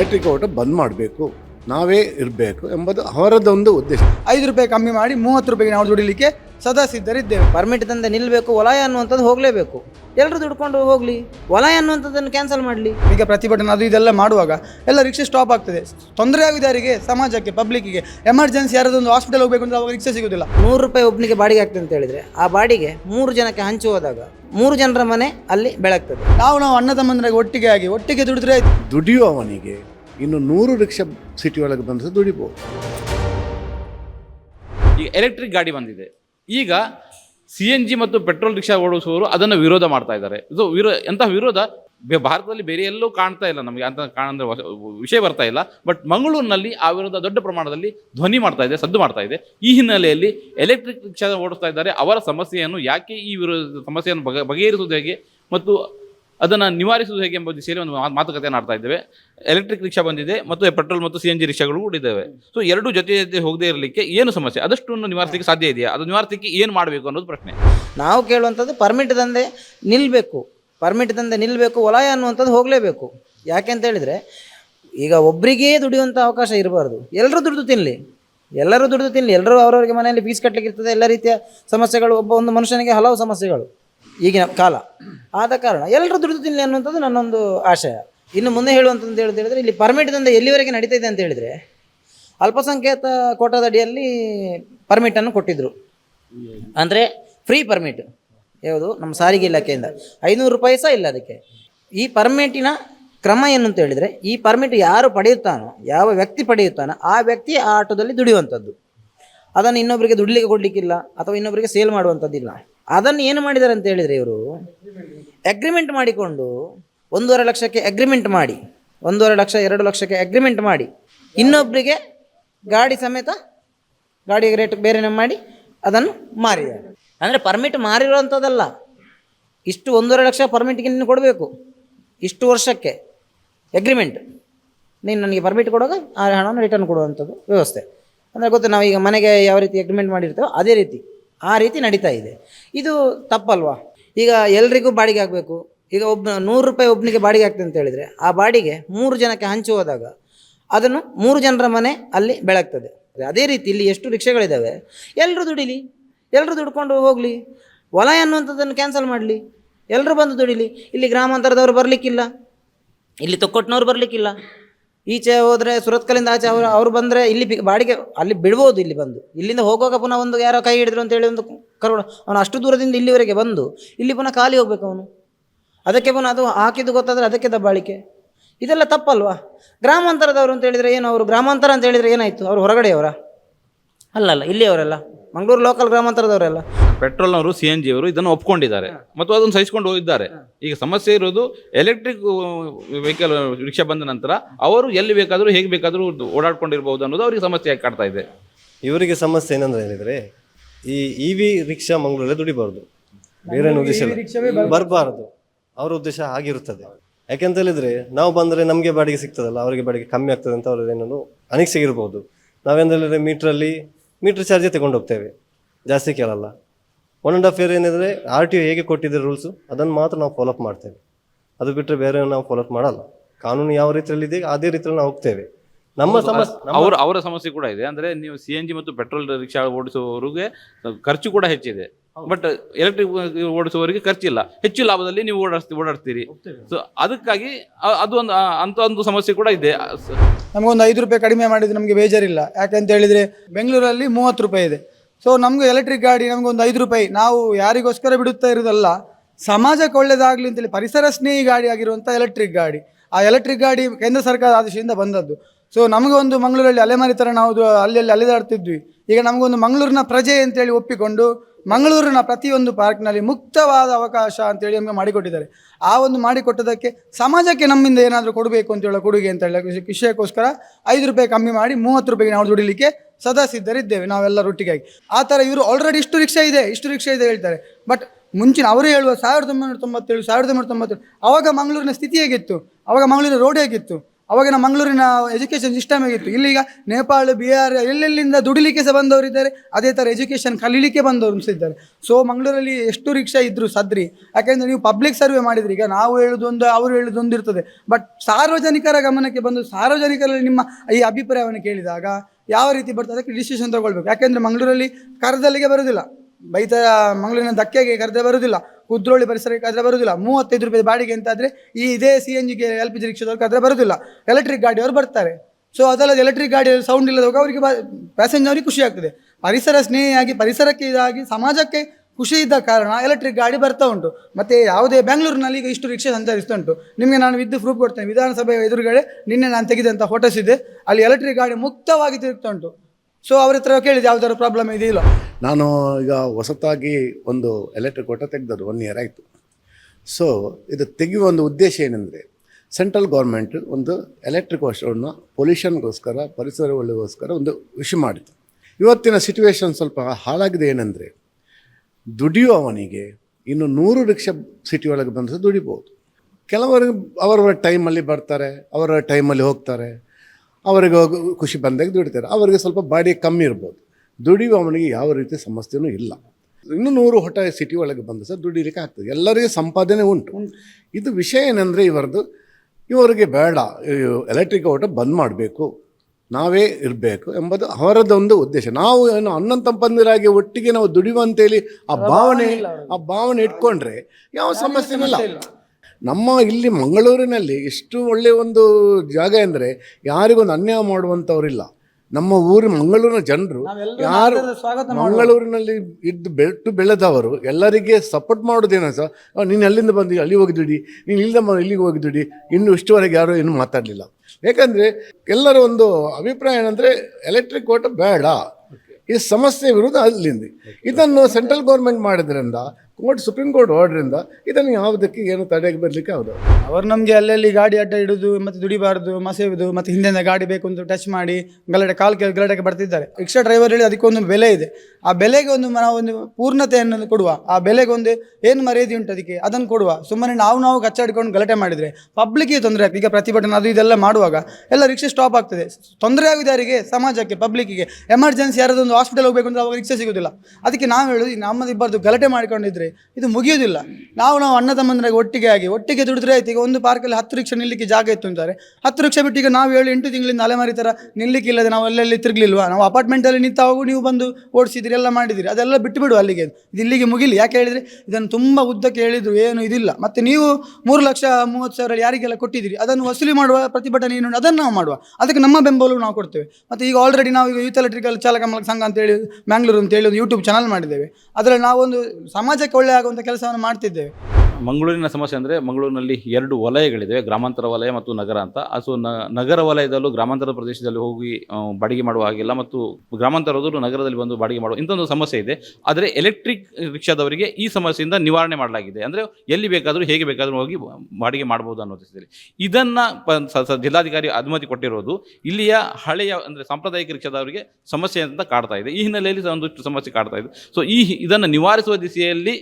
Electric auto ಬಂದ್ ಮಾಡಬೇಕು. ನಾವೇ ಇರಬೇಕು ಎಂಬುದು ಅವರದೊಂದು ಉದ್ದೇಶ. ಐದು ರೂಪಾಯಿ ಕಮ್ಮಿ ಮಾಡಿ ಮೂವತ್ತು ರೂಪಾಯಿಗೆ ನಾವು ದುಡಿಲಿಕ್ಕೆ ಸದಾ ಸಿದ್ಧರಿದ್ದೇವೆ ಪರ್ಮಿಟ್ ತಂದೆ ನಿಲ್ಲಬೇಕು ವಲಯ ಅನ್ನುವಂಥದ್ದು ಹೋಗಲೇಬೇಕು. ಎಲ್ಲರೂ ದುಡ್ಕೊಂಡು ಹೋಗಲಿ ವಲಯ ಅನ್ನುವಂಥದ್ದನ್ನು ಕ್ಯಾನ್ಸಲ್ ಮಾಡಲಿ. ಈಗ ಪ್ರತಿಭಟನೆ ಅದು ಇದೆಲ್ಲ ಮಾಡುವಾಗ ಎಲ್ಲ ರಿಕ್ಷೆ ಸ್ಟಾಪ್ ಆಗ್ತದೆ. ತೊಂದರೆ ಆಗಿದೆ ಯಾರಿಗೆ? ಸಮಾಜಕ್ಕೆ ಪಬ್ಲಿಕ್ಕಿಗೆ ಎಮರ್ಜೆನ್ಸಿ ಯಾರದೊಂದು ಹಾಸ್ಪಿಟಲ್ ಹೋಗಬೇಕು ಅಂದರೆ ಅವಾಗ ರಿಕ್ಷೆ ಸಿಗೋದಿಲ್ಲ ನೂರು ರೂಪಾಯಿ ಒಬ್ಬನಿಗೆ ಬಾಡಿಗೆ ಆಗ್ತದೆ ಅಂತ ಹೇಳಿದರೆ ಆ ಬಾಡಿಗೆ ಮೂರು ಜನಕ್ಕೆ ಹಂಚು ಹೋದಾಗ ಮೂರು ಜನರ ಮನೆ ಅಲ್ಲಿ ಬೆಳಗ್ತದೆ. ನಾವು ನಾವು ಅಣ್ಣ ತಮ್ಮಂದ್ರಾಗ ಒಟ್ಟಿಗೆ ಆಗಿ ಒಟ್ಟಿಗೆ ದುಡಿದ್ರೆ ಆಯ್ತು. ದುಡಿಯುವವನಿಗೆ ಇನ್ನು ನೂರು ರಿಕ್ಷಾ ಸಿಟಿ ಒಳಗೆ ಬಂದರೆ ದುಡಿಬೋದು. ಈಗ ಎಲೆಕ್ಟ್ರಿಕ್ ಗಾಡಿ ಬಂದಿದೆ. ಈಗ ಸಿ ಎನ್ ಜಿ ಮತ್ತು ಪೆಟ್ರೋಲ್ ರಿಕ್ಷಾ ಓಡಿಸುವವರು ಅದನ್ನು ವಿರೋಧ ಮಾಡ್ತಾ ಇದ್ದಾರೆ. ಇದು ವಿರೋ ಎಂತಹ ವಿರೋಧ? ಭಾರತದಲ್ಲಿ ಬೇರೆ ಎಲ್ಲೂ ಕಾಣ್ತಾ ಇಲ್ಲ ನಮಗೆ ಅಂತ ಕಾಣಂದ್ರೆ ವಿಷಯ ಬರ್ತಾ ಇಲ್ಲ. ಬಟ್ ಮಂಗಳೂರಿನಲ್ಲಿ ಆ ವಿರೋಧ ದೊಡ್ಡ ಪ್ರಮಾಣದಲ್ಲಿ ಧ್ವನಿ ಮಾಡ್ತಾ ಇದೆ, ಸದ್ದು ಮಾಡ್ತಾ ಇದೆ. ಈ ಹಿನ್ನೆಲೆಯಲ್ಲಿ ಎಲೆಕ್ಟ್ರಿಕ್ ರಿಕ್ಷಾ ಓಡಿಸ್ತಾ ಇದ್ದಾರೆ. ಅವರ ಸಮಸ್ಯೆಯನ್ನು ಯಾಕೆ ಈ ವಿರೋಧ ಸಮಸ್ಯೆಯನ್ನು ಬಗೆ ಬಗೆಹರಿಸುವುದು ಹೇಗೆ? ಮತ್ತು ಅದನ್ನು ನಿವಾರಿಸುವುದು ಹೇಗೆ ಎಂಬ ದಿಶೆಯಲ್ಲಿ ಒಂದು ಮಾತುಕತೆ ಆಡ್ತಾ ಇದ್ದೇವೆ. ಎಲೆಕ್ಟ್ರಿಕ್ ರಿಕ್ಷಾ ಬಂದಿದೆ ಮತ್ತು ಪೆಟ್ರೋಲ್ ಮತ್ತು ಸಿ ಎನ್ ಜಿ ರಿಕ್ಷಾಗಳು ಕೂಡ ಇದ್ದಾವೆ. ಸೊ ಎರಡು ಜೊತೆ ಜೊತೆ ಹೋಗದೇ ಇರಲಿಕ್ಕೆ ಏನು ಸಮಸ್ಯೆ? ಅದಷ್ಟು ನಿವಾರಿಸಲಿಕ್ಕೆ ಸಾಧ್ಯ ಇದೆಯಾ? ಅದು ನಿವಾರಿಸಲಿಕ್ಕೆ ಏನು ಮಾಡಬೇಕು ಅನ್ನೋದು ಪ್ರಶ್ನೆ. ನಾವು ಕೇಳುವಂಥದ್ದು ಪರ್ಮಿಟ್ ತಂದೆ ನಿಲ್ಲಬೇಕು ಪರ್ಮಿಟ್ ತಂದೆ ನಿಲ್ಲಬೇಕು ವಲಯ ಅನ್ನುವಂಥದ್ದು ಹೋಗಲೇಬೇಕು. ಯಾಕೆ ಅಂತ ಹೇಳಿದರೆ, ಈಗ ಒಬ್ಬರಿಗೇ ದುಡಿಯುವಂಥ ಅವಕಾಶ ಇರಬಾರ್ದು. ಎಲ್ಲರೂ ದುಡಿದು ತಿನ್ನಲಿ ಎಲ್ಲರೂ ದುಡಿದು ತಿನ್ನಲಿ ಎಲ್ಲರೂ ಅವರವರಿಗೆ ಮನೆಯಲ್ಲಿ ಫೀಸ್ ಕಟ್ಟಲಿಕ್ಕೆ ಇರ್ತದೆ. ಎಲ್ಲ ರೀತಿಯ ಸಮಸ್ಯೆಗಳು. ಒಬ್ಬ ಒಂದು ಮನುಷ್ಯನಿಗೆ ಹಲವು ಸಮಸ್ಯೆಗಳು. ಈಗಿನ ಕಾಲ. ಆದ ಕಾರಣ ಎಲ್ಲರೂ ದುಡಿದು ತಿನ್ನಲಿ ಅನ್ನುವಂಥದ್ದು ನನ್ನೊಂದು ಆಶಯ. ಇನ್ನು ಮುಂದೆ ಹೇಳುವಂಥದ್ದು ಹೇಳಿದ್ರೆ ಇಲ್ಲಿ ಪರ್ಮಿಟ್ ತಂದೆ ಎಲ್ಲಿವರೆಗೆ ನಡೀತಾ ಇದೆ ಅಂತ ಹೇಳಿದರೆ ಅಲ್ಪಸಂಖ್ಯಾತ ಕೋಟಾದ ಅಡಿಯಲ್ಲಿ ಪರ್ಮಿಟನ್ನು ಕೊಟ್ಟಿದ್ದರು ಅಂದರೆ ಫ್ರೀ ಪರ್ಮಿಟ್ ಯಾವುದು? ನಮ್ಮ ಸಾರಿಗೆ ಇಲಾಖೆಯಿಂದ. ಐನೂರು ರೂಪಾಯಿ ಸಹ ಇಲ್ಲ ಅದಕ್ಕೆ. ಈ ಪರ್ಮಿಟಿನ ಕ್ರಮ ಏನು ಅಂತ ಹೇಳಿದರೆ ಈ ಪರ್ಮಿಟ್ ಯಾರು ಪಡೆಯುತ್ತಾನೋ, ಯಾವ ವ್ಯಕ್ತಿ ಪಡೆಯುತ್ತಾನೋ ಆ ವ್ಯಕ್ತಿ ಆ ಆಟೋದಲ್ಲಿ ದುಡಿಯುವಂಥದ್ದು. ಅದನ್ನು ಇನ್ನೊಬ್ಬರಿಗೆ ದುಡಿಲಿಕ್ಕೆ ಕೊಡಲಿಕ್ಕಿಲ್ಲ ಅಥವಾ ಇನ್ನೊಬ್ಬರಿಗೆ ಸೇಲ್ ಮಾಡುವಂಥದ್ದಿಲ್ಲ. ಅದನ್ನು ಏನು ಮಾಡಿದ್ದಾರೆ ಅಂತ ಹೇಳಿದರೆ ಇವರು? ಅಗ್ರಿಮೆಂಟ್ ಮಾಡಿಕೊಂಡು ಒಂದೂವರೆ ಲಕ್ಷಕ್ಕೆ ಅಗ್ರಿಮೆಂಟ್ ಮಾಡಿ, ಒಂದೂವರೆ ಲಕ್ಷ, ಎರಡು ಲಕ್ಷಕ್ಕೆ ಅಗ್ರಿಮೆಂಟ್ ಮಾಡಿ ಇನ್ನೊಬ್ಬರಿಗೆ ಗಾಡಿ ಸಮೇತ ಗಾಡಿಗೆ ರೇಟ್ ಬೇರೆನೇ ಮಾಡಿ ಅದನ್ನು ಮಾರಿದ್ದಾರೆ. ಅಂದರೆ ಪರ್ಮಿಟ್ ಮಾರಿರುವಂಥದ್ದಲ್ಲ. ಇಷ್ಟು ಒಂದೂವರೆ ಲಕ್ಷ ಪರ್ಮಿಟ್ಗೆ ನೀನು ಕೊಡಬೇಕು. ಇಷ್ಟು ವರ್ಷಕ್ಕೆ ಅಗ್ರಿಮೆಂಟ್ ನೀನು ನನಗೆ ಪರ್ಮಿಟ್ ಕೊಡುವಾಗ ಆ ಹಣವನ್ನು ರಿಟರ್ನ್ ಕೊಡುವಂಥದ್ದು ವ್ಯವಸ್ಥೆ. ಅಂದರೆ ಗೊತ್ತು ನಾವು ಈಗ ಮನೆಗೆ ಯಾವ ರೀತಿ ಅಗ್ರಿಮೆಂಟ್ ಮಾಡಿರ್ತೇವೋ ಅದೇ ರೀತಿ. ಆ ರೀತಿ ನಡೀತಾ ಇದೆ. ಇದು ತಪ್ಪಲ್ವಾ? ಈಗ ಎಲ್ರಿಗೂ ಬಾಡಿಗೆ ಆಗಬೇಕು ಈಗ ಒಬ್ಬ ನೂರು ರೂಪಾಯಿ ಒಬ್ಬನಿಗೆ ಬಾಡಿಗೆ ಆಗ್ತದೆ ಅಂತ ಹೇಳಿದರೆ ಆ ಬಾಡಿಗೆ ಮೂರು ಜನಕ್ಕೆ ಹಂಚು ಹೋದಾಗ ಅದನ್ನು ಮೂರು ಜನರ ಮನೆ ಅಲ್ಲಿ ಬೆಳಗ್ತದೆ. ಅದೇ ರೀತಿ ಇಲ್ಲಿ ಎಷ್ಟು ರಿಕ್ಷೆಗಳಿದ್ದಾವೆ ಎಲ್ಲರೂ ದುಡಿಲಿ. ಎಲ್ಲರೂ ದುಡ್ಕೊಂಡು ಹೋಗಲಿ. ವಲಯ ಅನ್ನುವಂಥದ್ದನ್ನು ಕ್ಯಾನ್ಸಲ್ ಮಾಡಲಿ. ಎಲ್ಲರೂ ಬಂದು ದುಡಿಲಿ. ಇಲ್ಲಿ ಗ್ರಾಮಾಂತರದವರು ಬರಲಿಕ್ಕಿಲ್ಲ. ಇಲ್ಲಿ ತೊಕ್ಕೊಟ್ಟಿನವ್ರು ಬರಲಿಕ್ಕಿಲ್ಲ. ಈಚೆ ಹೋದ್ರೆ ಸುರತ್ಕಲಿಂದ ಆಚೆ ಅವರು ಅವ್ರು ಬಂದರೆ ಇಲ್ಲಿ ಬಾಡಿಗೆ ಅಲ್ಲಿ ಬಿಡ್ಬೋದು ಇಲ್ಲಿ ಬಂದು. ಇಲ್ಲಿಂದ ಹೋಗುವಾಗ ಪುನಃ ಒಂದು ಯಾರೋ ಕೈ ಹಿಡಿದ್ರು ಅಂತೇಳಿ ಒಂದು ಕರೋಡ ಅವನು ಅಷ್ಟು ದೂರದಿಂದ ಇಲ್ಲಿವರೆಗೆ ಬಂದು, ಇಲ್ಲಿ ಪುನಃ ಖಾಲಿ ಹೋಗ್ಬೇಕು ಅವನು. ಅದಕ್ಕೆ ಪುನಃ ಅದು ಹಾಕಿದ್ದು ಗೊತ್ತಾದರೆ ಅದಕ್ಕೆ ದಬ್ಬಾಳಿಕೆ. ಇದೆಲ್ಲ ತಪ್ಪಲ್ವಾ? ಗ್ರಾಮಾಂತರದವರು ಅಂತ ಹೇಳಿದರೆ ಏನು? ಅವರು ಗ್ರಾಮಾಂತರ ಅಂತ ಹೇಳಿದರೆ ಏನಾಯಿತು? ಅವರು ಹೊರಗಡೆಯವರ? ಅಲ್ಲಲ್ಲ ಇಲ್ಲಿಯವರಲ್ಲ ಮಂಗಳೂರು ಲೋಕಲ್ ಗ್ರಾಮಾಂತರದವರೆಲ್ಲ. ಪೆಟ್ರೋಲ್ನವರು ಸಿ ಎನ್ ಜಿ ಅವರು ಇದನ್ನು ಒಪ್ಕೊಂಡಿದ್ದಾರೆ. ಮತ್ತು ಅದನ್ನು ಸಹಿಸಿಕೊಂಡು ಹೋಗಿದ್ದಾರೆ. ಈಗ ಸಮಸ್ಯೆ ಇರೋದು ಎಲೆಕ್ಟ್ರಿಕ್ ವೆಹಿಕಲ್ ರಿಕ್ಷಾ ಬಂದ ನಂತರ ಅವರು ಎಲ್ಲಿ ಬೇಕಾದರೂ ಹೇಗೆ ಬೇಕಾದರೂ ಓಡಾಡ್ಕೊಂಡಿರ್ಬೋದು ಅನ್ನೋದು ಅವರಿಗೆ ಸಮಸ್ಯೆ ಆಗಿ ಕಾಡ್ತಾ ಇದೆ. ಇವರಿಗೆ ಸಮಸ್ಯೆ ಏನಂದ್ರೆ ಹೇಳಿದ್ರೆ ಈ ಇ ವಿ ರಿಕ್ಷಾ ಮಂಗಳೂರಲ್ಲಿ ದುಡಿಬಾರ್ದು. ಬೇರೆ ಏನು ಉದ್ದೇಶ ಇಲ್ಲ. ಬರಬಾರದು. ಅವರ ಉದ್ದೇಶ ಆಗಿರುತ್ತದೆ. ಯಾಕೆಂತ ಹೇಳಿದ್ರೆ ನಾವು ಬಂದರೆ ನಮಗೆ ಬಾಡಿಗೆ ಸಿಗ್ತದಲ್ಲ ಅವರಿಗೆ ಬಾಡಿಗೆ ಕಮ್ಮಿ ಆಗ್ತದೆ ಅಂತ ಅವರು ಏನೋ ಅನಿಸಿಕೆ ಇರ್ಬೋದು. ನಾವೇಂತ ಹೇಳಿದ್ರೆ ಮೀಟ್ರಲ್ಲಿ ಮೀಟ್ರ್ ಚಾರ್ಜೇ ತಗೊಂಡು ಹೋಗ್ತೇವೆ. ಜಾಸ್ತಿ ಕೇಳಲ್ಲ. ಒನ್ ಆ್ಯಂಡ್ ಹಾಫ್ ಇಯರ್ ಏನಿದ್ರೆ ಆರ್ ಟಿ ಒ ಹೇಗೆ ಕೊಟ್ಟಿದೆ ರೂಲ್ಸು ಅದನ್ನು ಮಾತ್ರ ನಾವು ಫಾಲೋಅಪ್ ಮಾಡ್ತೇವೆ. ಅದು ಬಿಟ್ಟರೆ ಬೇರೆ ನಾವು ಫಾಲೋಅಪ್ ಮಾಡಲ್ಲ. ಕಾನೂನು ಯಾವ ರೀತಿಯಲ್ಲಿ ಇದೆ ಅದೇ ರೀತಿಯಲ್ಲಿ ನಾವು ಹೋಗ್ತೇವೆ. ನಮ್ಮ ಸಮಸ್ಯೆ ಅವರ ಅವರ ಸಮಸ್ಯೆ ಕೂಡ ಇದೆ. ಅಂದರೆ ನೀವು ಸಿ ಎನ್ ಜಿ ಮತ್ತು ಪೆಟ್ರೋಲ್ ರಿಕ್ಷಾ ಓಡಿಸುವವರಿಗೆ ಖರ್ಚು ಕೂಡ ಹೆಚ್ಚಿದೆ. ಬಟ್ ಎಲೆಕ್ಟ್ರಿಕ್ ಓಡಿಸುವವರಿಗೆ ಖರ್ಚಿಲ್ಲ. ಹೆಚ್ಚು ಲಾಭದಲ್ಲಿ ನೀವು ಓಡಾಡ್ತಿ ಓಡಾಡ್ತೀರಿ. ಸೊ ಅದಕ್ಕಾಗಿ ಅದು ಒಂದು ಅಂತ ಒಂದು ಸಮಸ್ಯೆ ಕೂಡ ಇದೆ. ನಮಗೊಂದು ಐದು ರೂಪಾಯಿ ಕಡಿಮೆ ಮಾಡಿದ್ರೆ ನಮಗೆ ಬೇಜಾರಿಲ್ಲ. ಯಾಕಂತ ಹೇಳಿದ್ರೆ ಬೆಂಗಳೂರಲ್ಲಿ ಮೂವತ್ತು ರೂಪಾಯಿ ಇದೆ. ಸೊ ನಮಗೆ ಎಲೆಕ್ಟ್ರಿಕ್ ಗಾಡಿ ನಮಗೊಂದು ಐದು ರೂಪಾಯಿ. ನಾವು ಯಾರಿಗೋಸ್ಕರ ಬಿಡುತ್ತಾ ಇರೋದಲ್ಲ ಸಮಾಜಕ್ಕೆ ಒಳ್ಳೇದಾಗಲಿ ಅಂತೇಳಿ ಪರಿಸರ ಸ್ನೇಹಿ ಗಾಡಿ ಆಗಿರುವಂಥ ಎಲೆಕ್ಟ್ರಿಕ್ ಗಾಡಿ. ಆ ಎಲೆಕ್ಟ್ರಿಕ್ ಗಾಡಿ ಕೇಂದ್ರ ಸರ್ಕಾರ ಆದೇಶದಿಂದ ಬಂದದ್ದು. ಸೊ ನಮಗೆ ಒಂದು ಮಂಗಳೂರಲ್ಲಿ ಅಲೆಮಾರಿ ಥರ ನಾವು ಅದು ಅಲ್ಲಿ ಅಲ್ಲಿ ಅಲೆದಾಡ್ತಿದ್ವಿ. ಈಗ ನಮಗೊಂದು ಮಂಗಳೂರಿನ ಪ್ರಜೆ ಅಂತೇಳಿ ಒಪ್ಪಿಕೊಂಡು ಮಂಗಳೂರಿನ ಪ್ರತಿಯೊಂದು ಪಾರ್ಕ್ನಲ್ಲಿ ಮುಕ್ತವಾದ ಅವಕಾಶ ಅಂತೇಳಿ ನಮಗೆ ಮಾಡಿಕೊಟ್ಟಿದ್ದಾರೆ. ಆ ಒಂದು ಮಾಡಿಕೊಟ್ಟದಕ್ಕೆ ಸಮಾಜಕ್ಕೆ ನಮ್ಮಿಂದ ಏನಾದರೂ ಕೊಡಬೇಕು ಅಂತ ಹೇಳೋ ಕೊಡುಗೆ ಅಂತ ಹೇಳಿ ವಿಷಯ- ವಿಷಯಕ್ಕೋಸ್ಕರ ಐದು ರೂಪಾಯಿ ಕಮ್ಮಿ ಮಾಡಿ ಮೂವತ್ತು ರೂಪಾಯಿಗೆ ನಾವು ದುಡಿಲಿಕ್ಕೆ ಸದಾ ಸಿದ್ಧರಿದ್ದೇವೆ ನಾವೆಲ್ಲ ರೊಟ್ಟಿಗಾಗಿ ಆ ಥರ ಇವರು ಆಲ್ರೆಡಿ ಇಷ್ಟು ರಿಕ್ಷಾ ಇದೆ, ಇಷ್ಟು ರಿಕ್ಷಾ ಇದೆ ಹೇಳ್ತಾರೆ. ಬಟ್ ಮುಂಚಿನ ಅವರೇ ಹೇಳುವ ಸಾವಿರದ ಒಂಬೈನೂರ ತೊಂಬತ್ತೇಳು, ಸಾವಿರದ ಒಂಬೈನೂರ ತೊಂಬತ್ತೇಳು ಆವಾಗ ಮಂಗಳೂರಿನ ಸ್ಥಿತಿ ಹೇಗಿತ್ತು? ಆವಾಗ ಮಂಗಳೂರಿನ ರೋಡ್ ಹೇಗಿತ್ತು? ಅವಾಗ ನಮ್ಮ ಮಂಗಳೂರಿನ ಎಜುಕೇಷನ್ ಸಿಸ್ಟಮ್ ಹೇಗಿತ್ತು? ಇಲ್ಲಿ ಈಗ ನೇಪಾಳ, ಬಿಹಾರ್ ಎಲ್ಲೆಲ್ಲಿಂದ ದುಡಿಲಿಕ್ಕೆ ಸಹ ಬಂದವರಿದ್ದಾರೆ ಅದೇ ಥರ ಎಜುಕೇಷನ್ ಕಲೀಲಿಕ್ಕೆ ಬಂದವರು ಇದ್ದಾರೆ. ಸೊ ಮಂಗಳೂರಲ್ಲಿ ಎಷ್ಟು ರಿಕ್ಷಾ ಇದ್ದರೂ ಸದ್ರಿ. ಯಾಕೆಂದರೆ ನೀವು ಪಬ್ಲಿಕ್ ಸರ್ವೆ ಮಾಡಿದ್ರಿ. ಈಗ ನಾವು ಹೇಳುದೊಂದು ಅವರು ಹೇಳುದೊಂದು ಇರ್ತದೆ. ಬಟ್ ಸಾರ್ವಜನಿಕರ ಗಮನಕ್ಕೆ ಬಂದು ಸಾರ್ವಜನಿಕರಲ್ಲಿ ನಿಮ್ಮ ಈ ಅಭಿಪ್ರಾಯವನ್ನು ಕೇಳಿದಾಗ ಯಾವ ರೀತಿ ಬರ್ತದೆ? ಅದಕ್ಕೆ ಡಿಸಿಷನ್ ತಗೊಳ್ಬೇಕು. ಯಾಕೆಂದರೆ ಮಂಗಳೂರಲ್ಲಿ ಕರದಲ್ಲಿಗೆ ಬರುವುದಿಲ್ಲ ಬೈತ ಮಂಗಳೂರಿನ ಧಕ್ಕೆಗೆ ಕರೆದ್ರೆ ಬರುವುದಿಲ್ಲ. ಕುದ್ರೋಳಿ ಪರಿಸರಕ್ಕೆ ಕರೆದ್ರೆ ಬರುವುದಿಲ್ಲ. ಮೂವತ್ತೈದು ರೂಪಾಯಿ ಬಾಡಿಗೆ ಅಂತ ಆದರೆ ಈ ಇದೇ ಸಿ ಎನ್ ಜಿಗೆ ಎಲ್ ಪಿ ಜಿ ರಿಕ್ಷಾದವ್ರು ಕರೆದ್ರೆ ಬರುವುದಿಲ್ಲ. ಎಲೆಕ್ಟ್ರಿಕ್ ಗಾಡಿ ಅವರು ಬರ್ತಾರೆ. ಸೊ ಅದಲ್ಲದೆ ಎಲೆಕ್ಟ್ರಿಕ್ ಗಾಡಿ ಸೌಂಡ್ ಇಲ್ಲದಾಗ ಅವರಿಗೆ ಪ್ಯಾಸೆಂಜರ್ಗೆ ಖುಷಿ ಆಗ್ತದೆ. ಪರಿಸರ ಸ್ನೇಹಿಯಾಗಿ, ಪರಿಸರಕ್ಕೆ ಇದಾಗಿ, ಸಮಾಜಕ್ಕೆ ಖುಷಿ ಇದ್ದ ಕಾರಣ ಎಲೆಕ್ಟ್ರಿಕ್ ಗಾಡಿ ಬರ್ತಾ ಉಂಟು. ಮತ್ತೆ ಯಾವುದೇ ಬೆಂಗಳೂರಿನಲ್ಲಿ ಈಗ ಇಷ್ಟು ರಿಕ್ಷಾ ಸಂಚರಿಸ್ತಾ ಉಂಟು. ನಿಮಗೆ ನಾನು ವಿದ್ಯುತ್ ಪ್ರೂಫ್ ಕೊಡ್ತೇನೆ. ವಿಧಾನಸಭೆ ಎದುರುಗಡೆ ನಿನ್ನೆ ನಾನು ತೆಗೆದಂಥ ಫೋಟೋಸ್ ಇದೆ. ಅಲ್ಲಿ ಎಲೆಕ್ಟ್ರಿಕ್ ಗಾಡಿ ಮುಕ್ತವಾಗಿ ತಿರುಗ್ತಾ ಉಂಟು. ಸೊ ಅವ್ರ ಹತ್ರ ಕೇಳಿದೆ, ಯಾವ್ದಾದ್ರು ಪ್ರಾಬ್ಲಮ್ ಇದೆಯಿಲ್ಲ ನಾನು ಈಗ ಹೊಸತಾಗಿ ಒಂದು ಎಲೆಕ್ಟ್ರಿಕ್ ಓಟ ತೆಗೆದದ್ದು ಒನ್ ಇಯರ್ ಆಯಿತು. ಸೊ ಇದು ತೆಗೆಯುವ ಒಂದು ಉದ್ದೇಶ ಏನೆಂದರೆ ಸೆಂಟ್ರಲ್ ಗೌರ್ಮೆಂಟ್ ಒಂದು ಎಲೆಕ್ಟ್ರಿಕ್ ವಸ್ತುಗಳನ್ನ ಪೊಲ್ಯೂಷನ್ಗೋಸ್ಕರ ಪರಿಸರ ಒಳ್ಳೆಗೋಸ್ಕರ ಒಂದು ವಿಷಯ ಮಾಡಿತು. ಇವತ್ತಿನ ಸಿಚುವೇಶನ್ ಸ್ವಲ್ಪ ಹಾಳಾಗಿದೆ ಏನೆಂದರೆ, ದುಡಿಯುವವನಿಗೆ ಇನ್ನು ನೂರು ರಿಕ್ಷಾ ಸಿಟಿ ಒಳಗೆ ಬಂದರೆ ದುಡಿಬೋದು. ಕೆಲವರು ಅವರವರ ಟೈಮಲ್ಲಿ ಬರ್ತಾರೆ ಅವರ ಟೈಮಲ್ಲಿ ಹೋಗ್ತಾರೆ. ಅವರಿಗೆ ಖುಷಿ ಬಂದಾಗ ದುಡಿತಾರೆ. ಅವರಿಗೆ ಸ್ವಲ್ಪ ಬಾಡಿ ಕಮ್ಮಿ ಇರ್ಬೋದು. ದುಡಿಯುವ ಅವನಿಗೆ ಯಾವ ರೀತಿ ಸಮಸ್ಯೆನೂ ಇಲ್ಲ. ಇನ್ನೂ ನೂರು ಹೊಟ್ಟೆ ಸಿಟಿ ಒಳಗೆ ಬಂದು ಸರ್ ದುಡಿಲಿಕ್ಕೆ ಆಗ್ತದೆ. ಎಲ್ಲರಿಗೆ ಸಂಪಾದನೆ ಉಂಟು. ಇದು ವಿಷಯ ಏನಂದರೆ ಇವರದು ಇವರಿಗೆ ಬೇಡ ಎಲೆಕ್ಟ್ರಿಕ್ ಓಟ ಬಂದ್ ಮಾಡಬೇಕು ನಾವೇ ಇರಬೇಕು ಎಂಬುದು ಅವರದೊಂದು ಉದ್ದೇಶ. ನಾವು ಏನು ಅಣ್ಣನ ತಪ್ಪಂದಿರಾಗಿ ಒಟ್ಟಿಗೆ ನಾವು ದುಡಿಯುವಂತೇಳಿ ಆ ಭಾವನೆ ಆ ಭಾವನೆ ಇಟ್ಕೊಂಡ್ರೆ ಯಾವ ಸಮಸ್ಯೆನೂ ಇಲ್ಲ. ನಮ್ಮ ಇಲ್ಲಿ ಮಂಗಳೂರಿನಲ್ಲಿ ಎಷ್ಟು ಒಳ್ಳೆಯ ಒಂದು ಜಾಗ ಎಂದರೆ ಯಾರಿಗೊಂದು ಅನ್ಯಾಯ ಮಾಡುವಂಥವ್ರಿಲ್ಲ. ನಮ್ಮ ಊರು ಮಂಗಳೂರಿನ ಜನರು ಯಾರು. ಮಂಗಳೂರಿನಲ್ಲಿ ಇದ್ದು ಬೆಟ್ಟು ಬೆಳೆದವರು ಎಲ್ಲರಿಗೆ ಸಪೋರ್ಟ್ ಮಾಡೋದೇನೋ ಸಹ ನೀನು ಅಲ್ಲಿಂದ ಬಂದು? ಅಲ್ಲಿ ಹೋಗಿ ದುಡಿ ನೀನು ಇಲ್ಲಿಂದ ಬಂದು ಇಲ್ಲಿಗೆ ಹೋಗಿ ದುಡಿ ಇನ್ನು ಇಷ್ಟುವರೆಗೆ ಯಾರು ಇನ್ನೂ ಮಾತಾಡಲಿಲ್ಲ. ಯಾಕಂದರೆ ಎಲ್ಲರ ಒಂದು ಅಭಿಪ್ರಾಯ ಏನಂದರೆ ಎಲೆಕ್ಟ್ರಿಕ್ ಓಟ ಬೇಡ. ಈ ಸಮಸ್ಯೆ ವಿರುದ್ಧ ಅಲ್ಲಿಂದ. ಇದನ್ನು ಸೆಂಟ್ರಲ್ ಗೌರ್ಮೆಂಟ್ ಮಾಡಿದ್ರಿಂದ ಕೋರ್ಟ್, ಸುಪ್ರೀಂ ಕೋರ್ಟ್ ಆರ್ಡ್ರಿಂದ ಇದನ್ನು ಯಾವುದಕ್ಕೆ ಏನು ತಡೆಗೆ ಬರಲಿಕ್ಕೆ ಹೌದು. ಅವರು ನಮಗೆ ಅಲ್ಲಲ್ಲಿ ಗಾಡಿ ಅಡ್ಡ ಹಿಡಿದು ಮತ್ತು ದುಡಿಬಾರ್ದು ಮಸೆಯುವುದು ಮತ್ತು ಹಿಂದೆಯಿಂದ ಗಾಡಿ ಬೇಕು ಅಂತ ಟಚ್ ಮಾಡಿ ಗಲಾಟೆ, ಕಾಲು ಕೆ ಗಲಾಟೆಗೆ ಬರ್ತಿದ್ದಾರೆ. ರಿಕ್ಷಾ ಡ್ರೈವರ್ ಹೇಳಿ ಅದಕ್ಕೊಂದು ಬೆಲೆ ಇದೆ. ಆ ಬೆಲೆಗೆ ಒಂದು ನಾವು ಒಂದು ಪೂರ್ಣತೆಯನ್ನು ಕೊಡುವ, ಆ ಬೆಲೆಗೆ ಒಂದು ಏನು ಮರ್ಯಾದೆ ಉಂಟು ಅದಕ್ಕೆ? ಅದನ್ನು ಕೊಡುವ. ಸುಮ್ಮನೆ ನಾವು ನಾವು ಕಚ್ಚಾಡಿಕೊಂಡು ಗಲಾಟೆ ಮಾಡಿದರೆ ಪಬ್ಲಿಕ್ಗೆ ತೊಂದರೆ ಆಗ್ತದೆ. ಈಗ ಪ್ರತಿಭಟನೆ ಅದು ಇದೆಲ್ಲ ಮಾಡುವಾಗ ಎಲ್ಲ ರಿಕ್ಷಾ ಸ್ಟಾಪ್ ಆಗ್ತದೆ. ತೊಂದರೆ ಆಗಿದೆ ಯಾರಿಗೆ? ಸಮಾಜಕ್ಕೆ ಪಬ್ಲಿಕ್ಕಿಗೆ ಎಮರ್ಜೆನ್ಸಿ ಯಾರಾದೊಂದು ಹಾಸ್ಪಿಟಲ್ ಹೋಗಬೇಕು ಅಂದರೆ ಅವಾಗ ರಿಕ್ಷಾ ಸಿಗೋದಿಲ್ಲ ಅದಕ್ಕೆ ನಾವು ಹೇಳೋದು ನಮ್ಮದು ಇಬ್ಬರದು ಗಲಾಟೆ ಮಾಡಿಕೊಂಡಿದ್ರೆ ಇದು ಮುಗಿಯೋದಿಲ್ಲ ನಾವು ನಾವು ಅಣ್ಣ ತಮ್ಮಂದ್ರಾಗಿ ಒಟ್ಟಿಗೆ ಆಗಿ, ಒಟ್ಟಿಗೆ ದುಡಿದ್ರೆ ಆಯ್ತು. ಈಗ ಒಂದು ಪಾರ್ಕಲ್ಲಿ ಹತ್ತು ರಿಕ್ಷಾ ನಿಲ್ಲಿಕ್ಕೆ ಜಾಗ ಇತ್ತು ಅಂತಾರೆ ಹತ್ತು ರಿಕ್ಷಾ ಬಿಟ್ಟು ಈಗ ನಾವು ಹೇಳಿ ಎಂಟು ತಿಂಗಳಿಂದ ಅಲೆಮಾರಿ ಥರ ನಿಲ್ಲಿಕ್ಕಿಲ್ಲದೆ ನಾವು ಅಲ್ಲೆಲ್ಲಿ ತಿರುಗಲಿಲ್ವಾ? ನಾವು ಅಪಾರ್ಟ್ಮೆಂಟಲ್ಲಿ ನಿಂತಾಗೂ ನೀವು ಬಂದು ಓಡಿಸಿದ್ರಿ, ಎಲ್ಲ ಮಾಡಿದಿರಿ. ಅದೆಲ್ಲ ಬಿಟ್ಟು ಬಿಡು ಅಲ್ಲಿಗೆ. ಇದು ಇಲ್ಲಿಗೆ ಮುಗಿಲಿ. ಯಾಕೆ ಹೇಳಿದರೆ, ಇದನ್ನು ತುಂಬ ಉದ್ದಕ್ಕೆ ಹೇಳಿದ್ರು, ಏನು ಇದಿಲ್ಲ. ಮತ್ತು ನೀವು ಮೂರು ಲಕ್ಷ ಮೂವತ್ತು ಸಾವಿರ ಯಾರಿಗೆಲ್ಲ ಕೊಟ್ಟಿದ್ದೀರಿ? ಅದನ್ನು ವಸೂಲಿ ಮಾಡುವ ಪ್ರತಿಭಟನೆ ಏನು ಅದನ್ನು ನಾವು ಮಾಡುವ. ಅದಕ್ಕೆ ನಮ್ಮ ಬೆಂಬಲವು ನಾವು ಕೊಡ್ತೇವೆ. ಮತ್ತು ಈಗ ಆಲ್ರೆಡಿ ನಾವು ಈಗ ಯೂತ್ ಎಲೆಕ್ಟ್ರಿಕಲ್ ಚಾಲಕ ಸಂಘ ಅಂತೇಳಿ ಮ್ಯಾಂಗ್ಳೂರು ಅಂತೇಳಿ ಒಂದು ಯೂಟ್ಯೂಬ್ ಚಾನಲ್ ಮಾಡಿದ್ದೇವೆ. ಅದರಲ್ಲಿ ನಾವೊಂದು ಸಮಾಜಕ್ಕೆ ಒಳ್ಳೆ ಆಗುವಂಥ ಕೆಲಸವನ್ನು ಮಾಡ್ತಿದ್ದೇವೆ. ಮಂಗಳೂರಿನ ಸಮಸ್ಯೆ ಅಂದರೆ ಮಂಗಳೂರಿನಲ್ಲಿ ಎರಡು ವಲಯಗಳಿವೆ, ಗ್ರಾಮಾಂತರ ವಲಯ ಮತ್ತು ನಗರ ಅಂತ. ಸೊ ನಗರ ವಲಯದಲ್ಲೂ ಗ್ರಾಮಾಂತರ ಪ್ರದೇಶದಲ್ಲಿ ಹೋಗಿ ಬಾಡಿಗೆ ಮಾಡುವ ಹಾಗಿಲ್ಲ ಮತ್ತು ಗ್ರಾಮಾಂತರದವರು ನಗರದಲ್ಲಿ ಬಂದು ಬಾಡಿಗೆ ಮಾಡುವ ಇಂಥ ಒಂದು ಸಮಸ್ಯೆ ಇದೆ. ಆದರೆ ಎಲೆಕ್ಟ್ರಿಕ್ ರಿಕ್ಷಾದವರಿಗೆ ಈ ಸಮಸ್ಯೆಯಿಂದ ನಿವಾರಣೆ ಮಾಡಲಾಗಿದೆ. ಅಂದರೆ ಎಲ್ಲಿ ಬೇಕಾದರೂ, ಹೇಗೆ ಬೇಕಾದರೂ ಹೋಗಿ ಬಾಡಿಗೆ ಮಾಡ್ಬೋದು ಅನ್ನೋ ಉದ್ದೇಶದಲ್ಲಿ. ಇದನ್ನು ಜಿಲ್ಲಾಧಿಕಾರಿ ಅನುಮತಿ ಕೊಟ್ಟಿರೋದು ಇಲ್ಲಿಯ ಹಳೆಯ ಅಂದರೆ ಸಾಂಪ್ರದಾಯಿಕ ರಿಕ್ಷಾದವರಿಗೆ ಸಮಸ್ಯೆ ಅಂತ ಕಾಡ್ತಾ ಇದೆ. ಈ ಹಿನ್ನೆಲೆಯಲ್ಲಿ ಒಂದಷ್ಟು ಸಮಸ್ಯೆ ಕಾಡ್ತಾ ಇದೆ. ಸೊ ಈ, ಇದನ್ನು ನಿವಾರಿಸುವ ದಿಸೆಯಲ್ಲಿ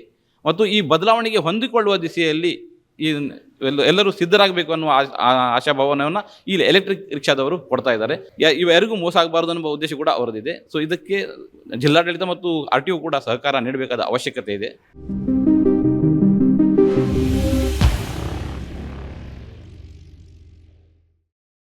ಮತ್ತು ಈ ಬದಲಾವಣೆಗೆ ಹೊಂದಿಕೊಳ್ಳುವ ದಿಸೆಯಲ್ಲಿ ಈ ಎಲ್ಲ- ಎಲ್ಲರೂ ಸಿದ್ಧರಾಗಬೇಕು ಅನ್ನುವ ಆಶಾಭಾವನೆಯನ್ನು ಈ ಎಲೆಕ್ಟ್ರಿಕ್ ರಿಕ್ಷಾದವರು ಕೊಡ್ತಾ ಇದ್ದಾರೆ. ಇವೆರಿಗೂ ಮೋಸ ಆಗಬಾರ್ದು ಅನ್ನುವ ಉದ್ದೇಶ ಕೂಡ ಅವರದಿದೆ ಸೊ ಇದಕ್ಕೆ ಜಿಲ್ಲಾಡಳಿತ ಮತ್ತು ಆರ್ ಟಿ ಕೂಡ ಸಹಕಾರ ನೀಡಬೇಕಾದ ಅವಶ್ಯಕತೆ ಇದೆ.